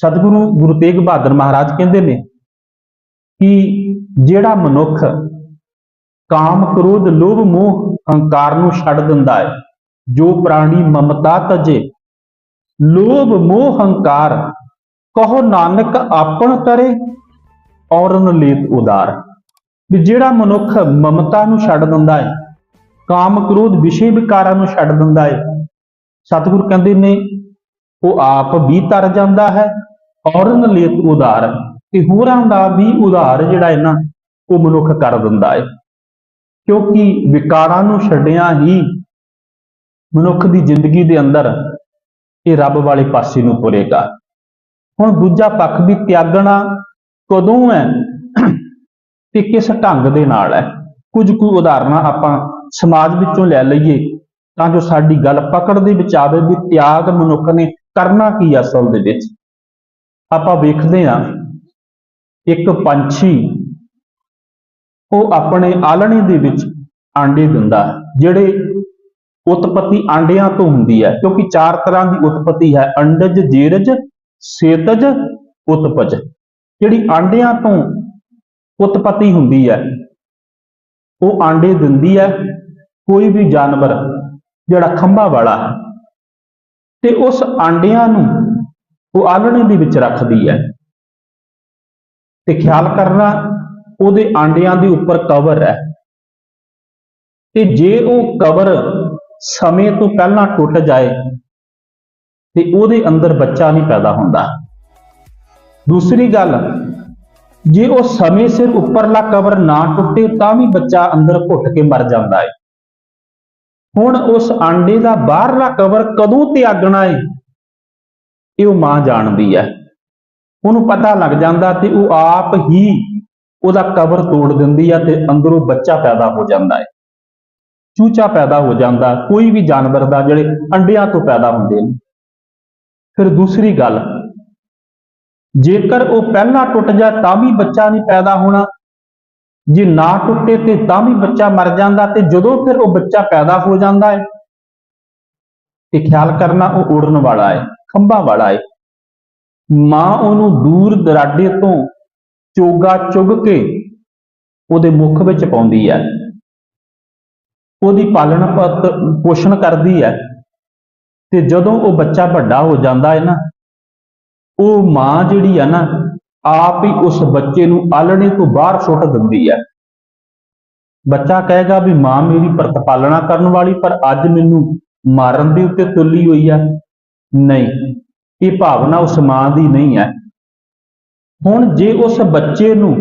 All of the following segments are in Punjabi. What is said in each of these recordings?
ਸਤਿਗੁਰੂ ਗੁਰੂ ਤੇਗ ਬਹਾਦਰ ਮਹਾਰਾਜ ਕਹਿੰਦੇ ਨੇ ਕਿ ਜਿਹੜਾ ਮਨੁੱਖ ਕਾਮ ਕ੍ਰੋਧ, ਲੋਭ, ਮੋਹ, ਹੰਕਾਰ ਨੂੰ ਛੱਡ ਦਿੰਦਾ ਹੈ, ਜੋ ਪ੍ਰਾਣੀ ਮਮਤਾ ਤਜੇ, ਲੋਭ, ਮੋਹ, ਹੰਕਾਰ, ਕਹੋ ਨਾਨਕ ਆਪਣ ਕਰੇ ਔਰਨ ਲੇਤ ਉਦਾਰ। ਵੀ ਜਿਹੜਾ ਮਨੁੱਖ ਮਮਤਾ ਨੂੰ ਛੱਡ ਦਿੰਦਾ ਹੈ, ਕਾਮ ਕ੍ਰੋਧ ਵਿਸ਼ੇ ਵਿਕਾਰਾਂ ਨੂੰ ਛੱਡ ਦਿੰਦਾ ਹੈ, ਸਤਿਗੁਰ ਕਹਿੰਦੇ ਨੇ ਉਹ ਆਪ ਵੀ ਤਰ ਜਾਂਦਾ ਹੈ। ਔਰਨ ਲੇਤ ਉਧਾਰ, ਤੇ ਹੋਰਾਂ ਦਾ ਵੀ ਉਧਾਰ ਜਿਹੜਾ ਹੈ ਨਾ, ਉਹ ਮਨੁੱਖ ਕਰ ਦਿੰਦਾ ਹੈ। ਕਿਉਂਕਿ ਵਿਕਾਰਾਂ ਨੂੰ ਛੱਡਿਆ ਹੀ ਮਨੁੱਖ ਦੀ ਜ਼ਿੰਦਗੀ ਦੇ ਅੰਦਰ ਇਹ ਰੱਬ ਵਾਲੇ ਪਾਸੇ ਨੂੰ ਤੁਰੇਗਾ। ਹੁਣ ਦੂਜਾ ਪੱਖ ਵੀ ਤਿਆਗਣਾ ਕਦੋਂ ਹੈ ਤੇ ਕਿਸ ਢੰਗ ਦੇ ਨਾਲ ਹੈ। ਕੁਝ ਕੁ ਉਦਾਹਰਨਾਂ ਆਪਾਂ ਸਮਾਜ ਵਿੱਚੋਂ ਲੈ ਲਈਏ ਤਾਂ ਜੋ ਸਾਡੀ ਗੱਲ ਪਕੜ ਦੇ ਵਿੱਚ ਆਵੇ ਵੀ ਤਿਆਗ ਮਨੁੱਖ ਨੇ ਕਰਨਾ ਕੀ ਹੈ ਅਸਲ ਦੇ ਵਿੱਚ? ਆਪਾਂ ਵੇਖਦੇ ਹਾਂ। ਇੱਕ ਪੰਛੀ, ਉਹ ਆਪਣੇ ਆਲਣੇ ਦੇ ਵਿੱਚ ਆਂਡੇ ਦਿੰਦਾ ਹੈ, ਜਿਹੜੇ ਉਤਪਤੀ ਆਂਡਿਆਂ ਤੋਂ ਹੁੰਦੀ ਹੈ, ਕਿਉਂਕਿ ਚਾਰ ਤਰ੍ਹਾਂ ਦੀ ਉਤਪਤੀ ਹੈ, ਅੰਡਜ, ਜੀਰਜ, ਸੇਤਜ, ਉਤਪਜ। ਜਿਹੜੀ ਆਂਡਿਆਂ ਤੋਂ ਉਤਪਤੀ ਹੁੰਦੀ ਹੈ, ਉਹ ਆਂਡੇ ਦਿੰਦੀ ਹੈ, ਕੋਈ ਵੀ ਜਾਨਵਰ, ਜਿਹੜਾ ਖੰਭਾ ਵਾਲਾ ਹੈ। ਤੇ ਉਸ ਆਂਡਿਆਂ ਨੂੰ ਉਹ ਆਲਣੇ ਦੇ ਵਿੱਚ ਰੱਖਦੀ ਹੈ। ਤੇ ਖਿਆਲ ਕਰਨਾ, ਉਹਦੇ ਆਂਡਿਆਂ ਦੇ ਉੱਪਰ ਕਵਰ ਹੈ। ਤੇ ਜੇ ਉਹ ਕਵਰ ਸਮੇਂ ਤੋਂ ਪਹਿਲਾਂ ਟੁੱਟ ਜਾਏ, ਤੇ ਉਹਦੇ ਅੰਦਰ ਬੱਚਾ ਨਹੀਂ ਪੈਦਾ ਹੁੰਦਾ। ਦੂਸਰੀ ਗੱਲ, ਜੇ ਉਹ ਸਮੇਂ ਸਿਰ ਉੱਪਰਲਾ ਕਵਰ ਨਾ ਟੁੱਟੇ, ਤਾਂ ਵੀ ਬੱਚਾ ਅੰਦਰ ਘੁੱਟ ਕੇ ਮਰ ਜਾਂਦਾ ਹੈ। ਹੁਣ ਉਸ ਆਂਡੇ ਦਾ ਬਾਹਰਲਾ ਕਵਰ ਕਦੋਂ ਤਿਆਗਣਾ ਹੈ ਇਹ ਉਹ ਮਾਂ ਜਾਣਦੀ ਹੈ ਉਹਨੂੰ ਪਤਾ ਲੱਗ ਜਾਂਦਾ ਤੇ ਉਹ ਆਪ ਹੀ ਉਹਦਾ ਕਵਰ ਤੋੜ ਦਿੰਦੀ ਹੈ ਤੇ ਅੰਦਰੋਂ ਬੱਚਾ ਪੈਦਾ ਹੋ ਜਾਂਦਾ ਹੈ ਚੂਚਾ ਪੈਦਾ ਹੋ ਜਾਂਦਾ, ਕੋਈ ਵੀ ਜਾਨਵਰ ਦਾ ਜਿਹੜੇ ਅੰਡਿਆਂ ਤੋਂ ਪੈਦਾ ਹੁੰਦੇ ਨੇ। ਫਿਰ ਦੂਸਰੀ ਗੱਲ, ਜੇਕਰ ਉਹ ਪਹਿਲਾਂ ਟੁੱਟ ਜਾ ਤਾਂ ਵੀ ਬੱਚਾ ਨਹੀਂ ਪੈਦਾ ਹੋਣਾ ਜੇ ਨਾ ਟੁੱਟੇ ਤੇ ਤਾਂ ਵੀ ਬੱਚਾ ਮਰ ਜਾਂਦਾ ਤੇ ਜਦੋਂ ਫਿਰ ਉਹ ਬੱਚਾ ਪੈਦਾ ਹੋ ਜਾਂਦਾ ਹੈ। ਤੇ ਖਿਆਲ ਕਰਨਾ ਉਹ ਉੜਨ ਵਾਲਾ ਹੈ, ਖੰਭਾਂ ਵਾਲਾ ਹੈ। ਮਾਂ ਉਹਨੂੰ ਦੂਰ ਦਰਾਡੇ ਤੋਂ ਚੋਗਾ ਚੁਗ ਕੇ ਉਹਦੇ ਮੁਖ ਵਿੱਚ ਪਾਉਂਦੀ ਹੈ। ਉਹਦੀ ਪਾਲਣ ਪਤ- ਪੋਸ਼ਣ ਕਰਦੀ ਹੈ। ਤੇ ਜਦੋਂ ਉਹ ਬੱਚਾ ਵੱਡਾ ਹੋ ਜਾਂਦਾ ਹੈ ਨਾ, ਉਹ ਮਾਂ ਜਿਹੜੀ ਹੈ ਨਾ ਆਪ ਹੀ ਉਸ ਬੱਚੇ ਨੂੰ ਆਲਣੇ ਤੋਂ ਬਾਹਰ ਸੁੱਟ ਦਿੰਦੀ ਹੈ। ਬੱਚਾ ਕਹੇਗਾ ਵੀ ਮਾਂ ਮੇਰੀ ਪ੍ਰਤਪਾਲਣਾ ਕਰਨ ਵਾਲੀ, ਪਰ ਅੱਜ ਮੈਨੂੰ ਮਾਰਨ ਦੇ ਉੱਤੇ ਤੁਲੀ ਹੋਈ ਹੈ। ਨਹੀਂ, ਇਹ ਭਾਵਨਾ ਉਸ ਮਾਂ ਦੀ ਨਹੀਂ ਹੈ। ਹੁਣ ਜੇ ਉਸ ਬੱਚੇ ਨੂੰ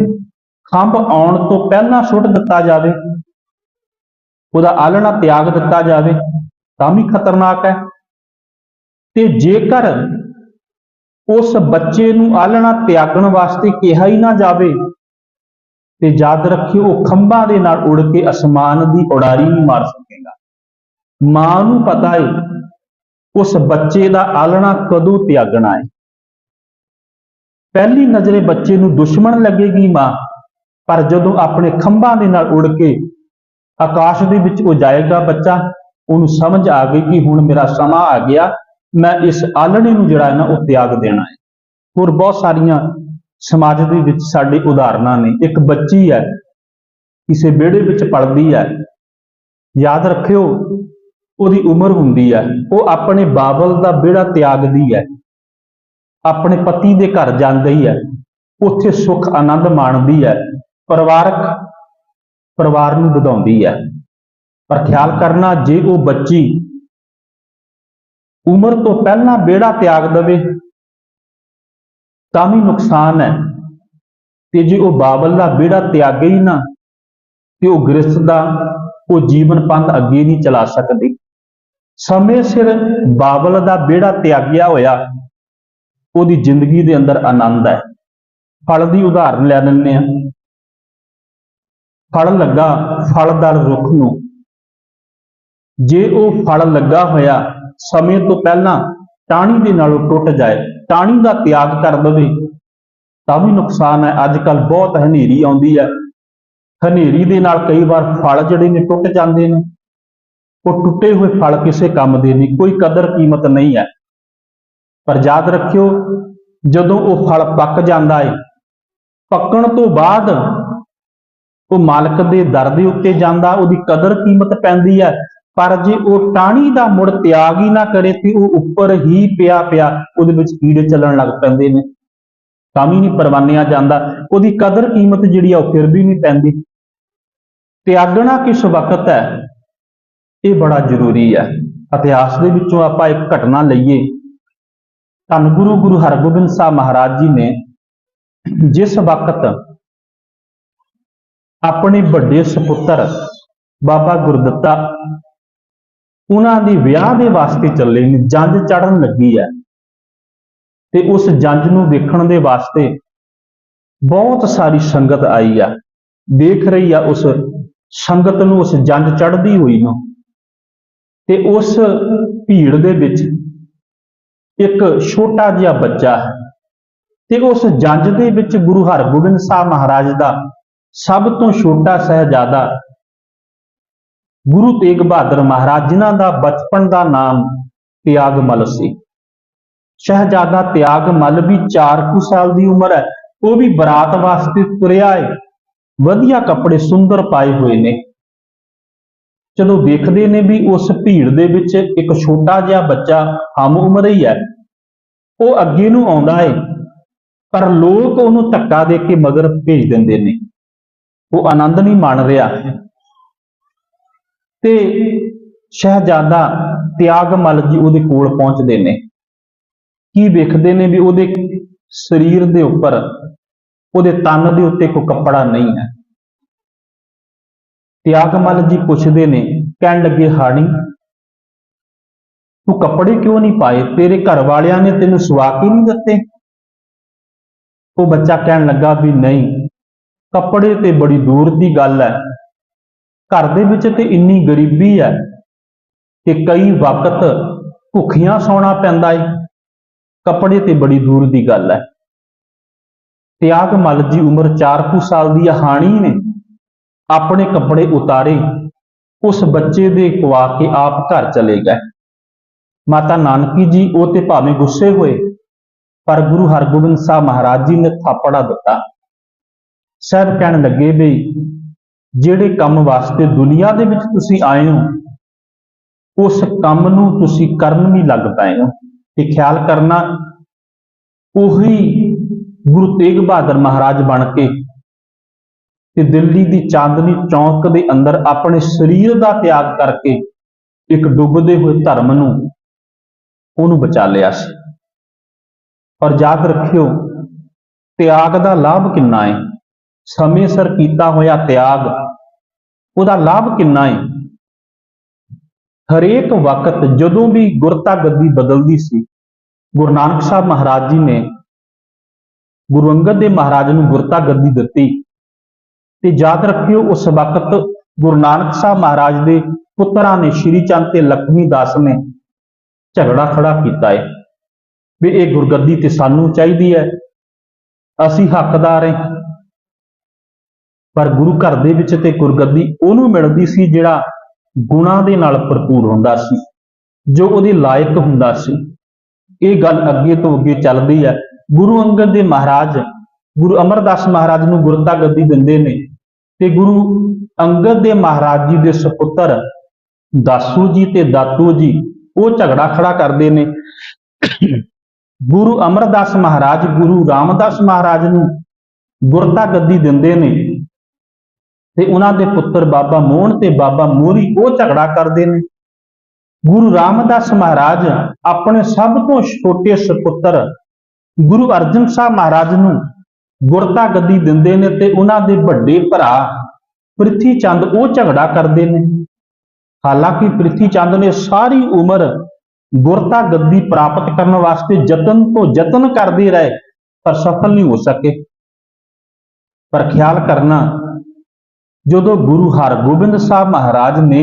ਖੰਭ ਆਉਣ ਤੋਂ ਪਹਿਲਾਂ ਸੁੱਟ ਦਿੱਤਾ ਜਾਵੇ, ਉਹਦਾ ਆਲਣਾ ਤਿਆਗ ਦਿੱਤਾ ਜਾਵੇ, ਤਾਂ ਵੀ ਖਤਰਨਾਕ ਹੈ। ਤੇ ਜੇਕਰ ਉਸ ਬੱਚੇ ਨੂੰ ਆਲਣਾ ਤਿਆਗਣ ਵਾਸਤੇ ਕਿਹਾ ਹੀ ਨਾ ਜਾਵੇ। ਤੇ ਯਾਦ ਰੱਖਿਓ, ਉਹ ਖੰਭਾਂ ਦੇ ਨਾਲ ਉੜ ਕੇ ਅਸਮਾਨ ਦੀ ਉਡਾਰੀ ਨਹੀਂ ਮਾਰ ਸਕੇਗਾ। ਮਾਂ ਨੂੰ ਪਤਾ ਹੈ ਉਸ ਬੱਚੇ ਦਾ ਆਲਣਾ ਕਦੋਂ ਤਿਆਗਣਾ ਹੈ ਪਹਿਲੀ ਨਜ਼ਰੇ ਬੱਚੇ ਨੂੰ ਦੁਸ਼ਮਣ ਲੱਗੇਗੀ ਮਾਂ, ਪਰ ਜਦੋਂ ਆਪਣੇ ਖੰਭਾਂ ਦੇ ਨਾਲ ਉੜ ਕੇ ਆਕਾਸ਼ ਦੇ ਵਿੱਚ ਉਹ ਜਾਏਗਾ ਬੱਚਾ, ਉਹਨੂੰ ਸਮਝ ਆ ਗਈ ਕਿ ਹੁਣ ਮੇਰਾ ਸਮਾਂ ਆ ਗਿਆ। ਮੈਂ ਇਸ ਆਲਣੇ ਨੂੰ ਜਿਹੜਾ ਹੈ ਨਾ, ਉਹ ਤਿਆਗ ਦੇਣਾ ਹੈ। ਹੋਰ ਬਹੁਤ ਸਾਰੀਆਂ ਸਮਾਜ ਦੇ ਵਿੱਚ ਸਾਡੇ ਉਦਾਹਰਨਾਂ ਨੇ। ਇੱਕ ਬੱਚੀ ਹੈ, ਕਿਸੇ ਵਿਹੜੇ ਵਿੱਚ ਪੜਦੀ ਹੈ। ਯਾਦ ਰੱਖਿਓ, ਉਹਦੀ ਉਮਰ ਹੁੰਦੀ ਹੈ। ਉਹ ਆਪਣੇ ਬਾਬਲ ਦਾ ਵਿਹੜਾ ਤਿਆਗਦੀ ਹੈ। ਆਪਣੇ ਪਤੀ ਦੇ ਘਰ ਜਾਂਦੀ ਹੈ। ਉੱਥੇ ਸੁੱਖ ਆਨੰਦ ਮਾਣਦੀ ਹੈ। ਪਰਿਵਾਰਕ, ਪਰਿਵਾਰ ਨੂੰ ਵਧਾਉਂਦੀ ਹੈ। ਪਰ ਖਿਆਲ ਕਰਨਾ, ਜੇ ਉਹ ਬੱਚੀ ਉਮਰ ਤੋਂ ਪਹਿਲਾਂ ਵਿਹੜਾ ਤਿਆਗ ਦੇਵੇ, ਤਾਂ ਵੀ ਨੁਕਸਾਨ ਹੈ। ਤੇ ਜੇ ਉਹ ਬਾਬਲ ਦਾ ਵਿਹੜਾ ਤਿਆਗੇ ਹੀ ਨਾ, ਤੇ ਉਹ ਗ੍ਰਸਥ ਦਾ ਉਹ ਜੀਵਨ ਪੰਥ ਅੱਗੇ ਨਹੀਂ ਚਲਾ ਸਕਦੀ। ਸਮੇਂ ਸਿਰ ਬਾਬਲ ਦਾ ਵਿਹੜਾ ਤਿਆਗਿਆ ਹੋਇਆ, ਉਹਦੀ ਜ਼ਿੰਦਗੀ ਦੇ ਅੰਦਰ ਆਨੰਦ ਹੈ। ਫਲ ਦੀ ਉਦਾਹਰਨ ਲੈ ਲੈਂਦੇ ਆ ਫਲ ਲੱਗਾ ਫਲਦਾਰ ਰੁੱਖ ਨੂੰ। ਜੇ ਉਹ ਫਲ ਲੱਗਾ ਹੋਇਆ ਸਮੇਂ ਤੋਂ ਪਹਿਲਾਂ ਟਾਣੀ ਦੇ ਨਾਲੋਂ ਟੁੱਟ ਜਾਏ ਟਾਹਣੀ ਦਾ ਤਿਆਗ ਕਰ ਦੇਵੇ, ਤਾਂ ਵੀ ਨੁਕਸਾਨ ਹੈ। ਅੱਜ ਕੱਲ ਬਹੁਤ ਹਨੇਰੀ ਆਉਂਦੀ ਹੈ। ਹਨੇਰੀ ਦੇ ਨਾਲ ਕਈ ਵਾਰ ਫਲ ਜਿਹੜੇ ਨੇ ਟੁੱਟ ਜਾਂਦੇ ਨੇ। ਉਹ ਟੁੱਟੇ ਹੋਏ ਫਲ ਕਿਸੇ ਕੰਮ ਦੇ ਨਹੀਂ ਕੋਈ ਕਦਰ ਕੀਮਤ ਨਹੀਂ ਹੈ। ਪਰ ਯਾਦ ਰੱਖਿਓ, ਜਦੋਂ ਉਹ ਫਲ ਪੱਕ ਜਾਂਦਾ ਹੈ ਪੱਕਣ ਤੋਂ ਬਾਅਦ ਉਹ ਮਾਲਕ ਦੇ ਦਰ ਦੇ ਉੱਤੇ ਜਾਂਦਾ, ਉਹਦੀ ਕਦਰ ਕੀਮਤ ਪੈਂਦੀ ਹੈ। ਪਰ ਜੇ ਉਹ ਟਾਹਣੀ ਦਾ ਮੁੜ ਤਿਆਗ ਹੀ ਨਾ ਕਰੇ ਤੇ ਉਹ ਉੱਪਰ ਹੀ ਪਿਆ ਪਿਆ ਉਹਦੇ ਵਿੱਚ ਕੀੜੇ ਚੱਲਣ ਲੱਗ ਪੈਂਦੇ ਨੇ। ਤਾਂ ਵੀ ਨਹੀਂ ਪਰਵਾਨਿਆ ਜਾਂਦਾ। ਉਹਦੀ ਕਦਰ ਕੀਮਤ ਜਿਹੜੀ ਆ ਉਹ ਫਿਰ ਵੀ ਨਹੀਂ ਪੈਂਦੀ। ਤਿਆਗਣਾ ਕਿਸ ਵਕਤ ਹੈ? ਇਹ ਬੜਾ ਜ਼ਰੂਰੀ ਹੈ। ਇਤਿਹਾਸ ਦੇ ਵਿੱਚੋਂ ਆਪਾਂ ਇੱਕ ਘਟਨਾ ਲਈਏ। ਧੰਨ ਗੁਰੂ ਗੁਰੂ ਹਰਗੋਬਿੰਦ ਸਾਹਿਬ ਮਹਾਰਾਜ ਜੀ ਨੇ ਜਿਸ ਵਕਤ ਆਪਣੇ ਵੱਡੇ ਸੁਪੁੱਤਰ ਬਾਬਾ ਗੁਰਦੱਤਾ ਉਹਨਾਂ ਦੀ ਵਿਆਹ ਦੇ ਵਾਸਤੇ ਚੱਲੇ ਨੇ, ਜੰਜ ਚੜਨ ਲੱਗੀ ਹੈ। ਤੇ ਉਸ ਜੰਜ ਨੂੰ ਦੇਖਣ ਦੇ ਵਾਸਤੇ ਬਹੁਤ ਸਾਰੀ ਸੰਗਤ ਆਈ ਆ। ਦੇਖ ਰਹੀ ਆ ਉਸ ਸੰਗਤ ਨੂੰ, ਉਸ ਜੰਜ ਚੜਦੀ ਹੋਈ ਨੂੰ। ਤੇ ਉਸ ਭੀੜ ਦੇ ਵਿੱਚ ਇੱਕ ਛੋਟਾ ਜਿਹਾ ਬੱਚਾ ਹੈ। ਤੇ ਉਸ ਜੰਜ ਦੇ ਵਿੱਚ ਗੁਰੂ ਹਰਗੋਬਿੰਦ ਸਾਹਿਬ ਮਹਾਰਾਜ ਦਾ ਸਭ ਤੋਂ ਛੋਟਾ ਸਹਿਜਾਦਾ ਗੁਰੂ ਤੇਗ ਬਹਾਦਰ ਮਹਾਰਾਜ, ਜਿਨ੍ਹਾਂ ਦਾ ਬਚਪਨ ਦਾ ਨਾਮ ਤਿਆਗਮਲ ਸੀ। ਸ਼ਹਿਜ਼ਾਦਾ ਤਿਆਗਮਲ ਵੀ 4 ਕੁ ਸਾਲ ਦੀ ਉਮਰ ਹੈ। ਉਹ ਵੀ ਬਰਾਤ ਵਾਸਤੇ ਤੁਰਿਆ ਹੈ ਵਧੀਆ ਕੱਪੜੇ ਸੁੰਦਰ ਪਾਏ ਹੋਏ ਨੇ। ਜਦੋਂ ਵੇਖਦੇ ਨੇ ਵੀ ਉਸ ਭੀੜ ਦੇ ਵਿੱਚ ਇੱਕ ਛੋਟਾ ਜਿਹਾ ਬੱਚਾ ਹਮ ਉਮਰ ਹੀ ਹੈ। ਉਹ ਅੱਗੇ ਨੂੰ ਆਉਂਦਾ ਹੈ ਪਰ ਲੋਕ ਉਹਨੂੰ ਧੱਕਾ ਦੇ ਕੇ ਮਗਰ ਭੇਜ ਦਿੰਦੇ ਨੇ। ਉਹ ਆਨੰਦ ਨਹੀਂ ਮਾਣ ਰਿਹਾ। ਤੇ ਸ਼ਹਿਜ਼ਾਦਾ ਤਿਆਗਮਲ ਜੀ ਉਹਦੇ ਕੋਲ ਪਹੁੰਚਦੇ ਨੇ। ਕੀ ਵੇਖਦੇ ਨੇ ਵੀ ਉਹਦੇ ਸਰੀਰ ਦੇ ਉੱਪਰ, ਉਹਦੇ ਤਨ ਦੇ ਉੱਤੇ ਕੋਈ ਕੱਪੜਾ ਨਹੀਂ ਹੈ। ਤਿਆਗਮਲ ਜੀ ਪੁੱਛਦੇ ਨੇ, ਕਹਿਣ ਲੱਗੇ, ਹਾਣੀ, ਤੂੰ ਕੱਪੜੇ ਕਿਉਂ ਨਹੀਂ ਪਾਏ? ਤੇਰੇ ਘਰ ਵਾਲਿਆਂ ਨੇ ਤੈਨੂੰ ਸਵਾ ਕੇ ਨਹੀਂ ਦਿੱਤੇ? ਉਹ ਬੱਚਾ ਕਹਿਣ ਲੱਗਾ ਵੀ ਨਹੀਂ, ਕੱਪੜੇ ਤੇ ਬੜੀ ਦੂਰ ਦੀ ਗੱਲ ਹੈ। ਘਰ ਦੇ ਵਿੱਚ ਤੇ ਇੰਨੀ ਗਰੀਬੀ ਹੈ ਕਿ ਕਈ ਵਕਤ ਭੁੱਖੀਆਂ ਸੌਣਾ ਪੈਂਦਾ ਏ। ਕੱਪੜੇ ਤੇ ਬੜੀ ਦੂਰ ਦੀ ਗੱਲ ਹੈ। ਤਿਆਗ ਮਲ ਜੀ ਉਮਰ 4 ਕੁ ਸਾਲ ਦੀ ਹਾਣੀ ਨੇ। ਆਪਣੇ ਕੱਪੜੇ ਉਤਾਰੇ, ਉਸ ਬੱਚੇ ਦੇ ਕੁਆ ਕੇ ਆਪ ਘਰ ਚਲੇ ਗਏ। ਮਾਤਾ ਨਾਨਕੀ ਜੀ ਉਹ ਤੇ ਭਾਵੇਂ ਗੁੱਸੇ ਹੋਏ, ਪਰ ਗੁਰੂ ਹਰਗੋਬਿੰਦ ਸਾਹਿਬ ਮਹਾਰਾਜ ਜੀ ਨੇ ਥਾਪੜਾ ਦਿੱਤਾ। ਸਾਹਿਬ ਕਹਿਣ ਲੱਗੇ ਵੀ ਜਿਹੜੇ ਕੰਮ ਵਾਸਤੇ ਦੁਨੀਆ ਦੇ ਵਿੱਚ ਤੁਸੀਂ ਆਏ ਹੋ, ਉਸ ਕੰਮ ਨੂੰ ਤੁਸੀਂ ਕਰਨ ਵੀ ਲੱਗ ਪਏ ਹੋ। ਤੇ ਖਿਆਲ ਕਰਨਾ, ਉਹੀ ਗੁਰੂ ਤੇਗ ਬਹਾਦਰ ਮਹਾਰਾਜ ਬਣ ਕੇ ਤੇ ਦਿੱਲੀ ਦੀ ਚਾਂਦਨੀ ਚੌਂਕ ਦੇ ਅੰਦਰ ਆਪਣੇ ਸਰੀਰ ਦਾ ਤਿਆਗ ਕਰਕੇ ਇੱਕ ਡੁੱਬਦੇ ਹੋਏ ਧਰਮ ਨੂੰ ਉਹਨੂੰ ਬਚਾ ਲਿਆ ਸੀ। ਔਰ ਯਾਦ ਰੱਖਿਓ, ਤਿਆਗ ਦਾ ਲਾਭ ਕਿੰਨਾ ਹੈ? ਸਮੇਂ ਸਿਰ ਕੀਤਾ ਹੋਇਆ ਤਿਆਗ, ਉਹਦਾ ਲਾਭ ਕਿੰਨਾ ਹੈ ਹਰੇਕ ਵਕਤ ਜਦੋਂ ਵੀ ਗੁਰਤਾ ਗੱਦੀ ਬਦਲਦੀ ਸੀ, ਗੁਰੂ ਨਾਨਕ ਸਾਹਿਬ ਮਹਾਰਾਜ ਜੀ ਨੇ ਗੁਰੂ ਅੰਗਦ ਦੇ ਮਹਾਰਾਜ ਨੂੰ ਗੁਰਤਾ ਗੱਦੀ ਦਿੱਤੀ ਤੇ ਯਾਦ ਰੱਖਿਓ ਉਸ ਵਕਤ ਗੁਰੂ ਨਾਨਕ ਸਾਹਿਬ ਮਹਾਰਾਜ ਦੇ ਪੁੱਤਰਾਂ ਨੇ ਸ਼੍ਰੀ ਚੰਦ ਤੇ ਲਖਮੀ ਦਾਸ ਨੇ ਝਗੜਾ ਖੜਾ ਕੀਤਾ ਹੈ ਵੀ ਇਹ ਗੁਰਗੱਦੀ ਤੇ ਸਾਨੂੰ ਚਾਹੀਦੀ ਹੈ, ਅਸੀਂ ਹੱਕਦਾਰ ਹਾਂ ਪਰ ਗੁਰੂ ਘਰ ਦੇ ਵਿੱਚ ਤੇ ਗੁਰਗੱਦੀ ਉਹਨੂੰ ਮਿਲਦੀ ਸੀ ਜਿਹੜਾ ਗੁਣਾਂ ਦੇ ਨਾਲ ਭਰਪੂਰ ਹੁੰਦਾ ਸੀ, ਜੋ ਉਹਦੇ ਲਾਇਕ ਹੁੰਦਾ ਸੀ। ਇਹ ਗੱਲ ਅੱਗੇ ਤੋਂ ਅੱਗੇ ਚੱਲਦੀ ਹੈ। ਗੁਰੂ ਅੰਗਦ ਦੇ ਮਹਾਰਾਜ, ਗੁਰੂ ਅਮਰਦਾਸ ਮਹਾਰਾਜ ਨੂੰ ਗੁਰਤਾ ਗੱਦੀ ਦਿੰਦੇ ਨੇ ਤੇ ਗੁਰੂ ਅੰਗਦ ਦੇ ਮਹਾਰਾਜ ਜੀ ਦੇ ਸੁਪੁੱਤਰ ਦਾਸੂ ਜੀ ਤੇ ਦਾਤੂ ਜੀ ਉਹ ਝਗੜਾ ਖੜਾ ਕਰਦੇ ਨੇ। ਗੁਰੂ ਅਮਰਦਾਸ ਮਹਾਰਾਜ, ਗੁਰੂ ਰਾਮਦਾਸ ਮਹਾਰਾਜ ਨੂੰ ਗੁਰਤਾ ਗੱਦੀ ਦਿੰਦੇ ਨੇ। ਤੇ ਉਹਨਾਂ ਦੇ ਪੁੱਤਰ ਬਾਬਾ ਮੋਹਨ ਤੇ ਬਾਬਾ ਮੋਰੀ ਉਹ ਝਗੜਾ ਕਰਦੇ ਨੇ। ਗੁਰੂ ਰਾਮਦਾਸ ਮਹਾਰਾਜ ਆਪਣੇ ਸਭ ਤੋਂ ਛੋਟੇ ਸੁਪੁੱਤਰ ਗੁਰੂ ਅਰਜਨ ਸਾਹਿਬ ਮਹਾਰਾਜ ਨੂੰ ਗੁਰਤਾ ਗੱਦੀ ਦਿੰਦੇ ਨੇ ਤੇ ਉਹਨਾਂ ਦੇ ਵੱਡੇ ਭਰਾ ਪ੍ਰਿਥੀ ਚੰਦ ਉਹ ਝਗੜਾ ਕਰਦੇ ਨੇ। ਹਾਲਾਂਕਿ ਪ੍ਰਿਥੀ ਚੰਦ ਨੇ ਸਾਰੀ ਉਮਰ ਗੁਰਤਾ ਗੱਦੀ ਪ੍ਰਾਪਤ ਕਰਨ ਵਾਸਤੇ ਯਤਨ ਤੋਂ ਯਤਨ ਕਰਦੇ ਰਹੇ, ਪਰ ਸਫਲ ਨਹੀਂ ਹੋ ਸਕੇ। ਪਰ ਖਿਆਲ ਕਰਨਾ ਜਦੋਂ ਗੁਰੂ ਹਰਗੋਬਿੰਦ ਸਾਹਿਬ ਮਹਾਰਾਜ ਨੇ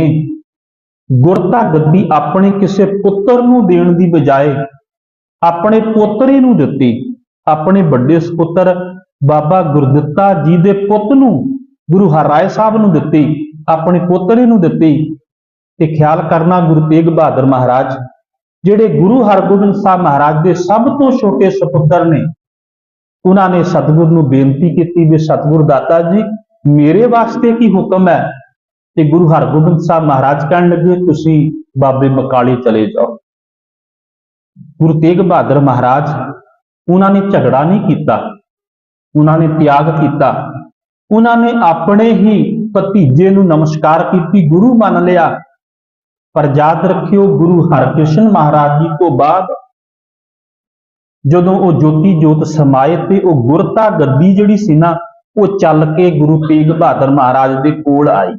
ਗੁਰਤਾ ਗੱਦੀ ਆਪਣੇ ਕਿਸੇ ਪੁੱਤਰ ਨੂੰ ਦੇਣ ਦੀ ਬਜਾਏ ਆਪਣੇ ਪੋਤਰੇ ਨੂੰ ਦਿੱਤੀ, ਆਪਣੇ ਵੱਡੇ ਸੁਪੁੱਤਰ ਬਾਬਾ ਗੁਰਦਿੱਤਾ ਜੀ ਦੇ ਪੁੱਤ ਨੂੰ ਗੁਰੂ ਹਰਿਰਾਏ ਸਾਹਿਬ ਨੂੰ ਦਿੱਤੀ, ਆਪਣੇ ਪੋਤਰੇ ਨੂੰ ਦਿੱਤੀ। ਤੇ ਖਿਆਲ ਕਰਨਾ ਗੁਰੂ ਤੇਗ ਬਹਾਦਰ ਮਹਾਰਾਜ, ਜਿਹੜੇ ਗੁਰੂ ਹਰਗੋਬਿੰਦ ਸਾਹਿਬ ਮਹਾਰਾਜ ਦੇ ਸਭ ਤੋਂ ਛੋਟੇ ਸੁਪੁੱਤਰ ਨੇ, ਉਹਨਾਂ ਨੇ ਸਤਿਗੁਰ ਨੂੰ ਬੇਨਤੀ ਕੀਤੀ ਵੀ ਸਤਿਗੁਰ ਦਾਤਾ ਜੀ ਮੇਰੇ ਵਾਸਤੇ ਕੀ ਹੁਕਮ ਹੈ? ਤੇ ਗੁਰੂ ਹਰਗੋਬਿੰਦ ਸਾਹਿਬ ਮਹਾਰਾਜ ਕਹਿਣ ਲੱਗੇ, ਤੁਸੀਂ ਬਾਬੇ ਬਕਾਲੇ ਚਲੇ ਜਾਓ। ਗੁਰੂ ਤੇਗ ਬਹਾਦਰ ਮਹਾਰਾਜ ਉਹਨਾਂ ਨੇ ਝਗੜਾ ਨਹੀਂ ਕੀਤਾ, ਉਹਨਾਂ ਨੇ ਤਿਆਗ ਕੀਤਾ, ਉਹਨਾਂ ਨੇ ਆਪਣੇ ਹੀ ਭਤੀਜੇ ਨੂੰ ਨਮਸਕਾਰ ਕੀਤੀ, ਗੁਰੂ ਮੰਨ ਲਿਆ। ਪਰ ਯਾਦ ਰੱਖਿਓ, ਗੁਰੂ ਹਰਕ੍ਰਿਸ਼ਨ ਮਹਾਰਾਜ ਜੀ ਤੋਂ ਬਾਅਦ ਜਦੋਂ ਉਹ ਜੋਤੀ ਜੋਤ ਸਮਾਏ ਤੇ ਉਹ ਗੁਰਤਾ ਗੱਦੀ ਜਿਹੜੀ ਸੀ ਨਾ ਉਹ ਚੱਲ ਕੇ ਗੁਰੂ ਤੇਗ ਬਹਾਦਰ ਮਹਾਰਾਜ ਦੇ ਕੋਲ ਆਈ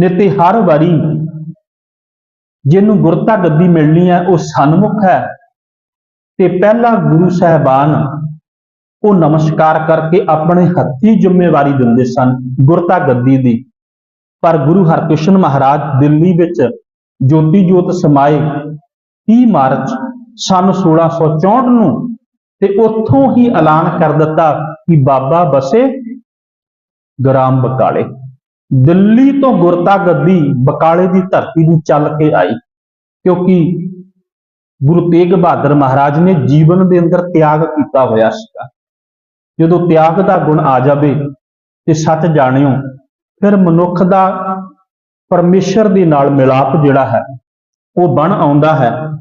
ਨੇ ਤੇ ਹਰ ਵਾਰੀ ਜਿਹਨੂੰ ਗੁਰਤਾ ਗੱਦੀ ਮਿਲਣੀ ਹੈ, ਉਹ ਸਨਮੁਖ ਹੈ। ਤੇ ਪਹਿਲਾ ਗੁਰੂ ਸਾਹਿਬਾਨ ਉਹ ਨਮਸਕਾਰ ਕਰਕੇ ਆਪਣੇ ਹੱਥੀ ਜ਼ਿੰਮੇਵਾਰੀ ਦਿੰਦੇ ਸਨ ਗੁਰਤਾ ਗੱਦੀ ਦੀ। ਪਰ ਗੁਰੂ ਹਰਕ੍ਰਿਸ਼ਨ ਮਹਾਰਾਜ ਦਿੱਲੀ ਵਿੱਚ ਜੋਤੀ ਜੋਤ ਸਮਾਏ 30 ਮਾਰਚ ਸਨ 1664 ਨੂੰ ਤੇ ਉੱਥੋਂ ਹੀ ਐਲਾਨ ਕਰ ਦਿੱਤਾ ਕਿ ਬਾਬਾ ਬਸੇ ਗ੍ਰਾਮ ਬਕਾਲੇ। ਦਿੱਲੀ ਤੋਂ ਗੁਰਤਾ ਗੱਦੀ ਬਕਾਲੇ ਦੀ ਧਰਤੀ ਨੂੰ ਚੱਲ ਕੇ ਆਈ, ਕਿਉਂਕਿ ਗੁਰੂ ਤੇਗ ਬਹਾਦਰ ਮਹਾਰਾਜ ਨੇ ਜੀਵਨ ਦੇ ਅੰਦਰ ਤਿਆਗ ਕੀਤਾ ਹੋਇਆ ਸੀਗਾ। ਜਦੋਂ ਤਿਆਗ ਦਾ ਗੁਣ ਆ ਜਾਵੇ ਤੇ ਸੱਚ ਜਾਣਿਓ, ਫਿਰ ਮਨੁੱਖ ਦਾ ਪਰਮੇਸ਼ਰ ਦੇ ਨਾਲ ਮਿਲਾਪ ਜਿਹੜਾ ਹੈ, ਉਹ ਬਣ ਆਉਂਦਾ ਹੈ।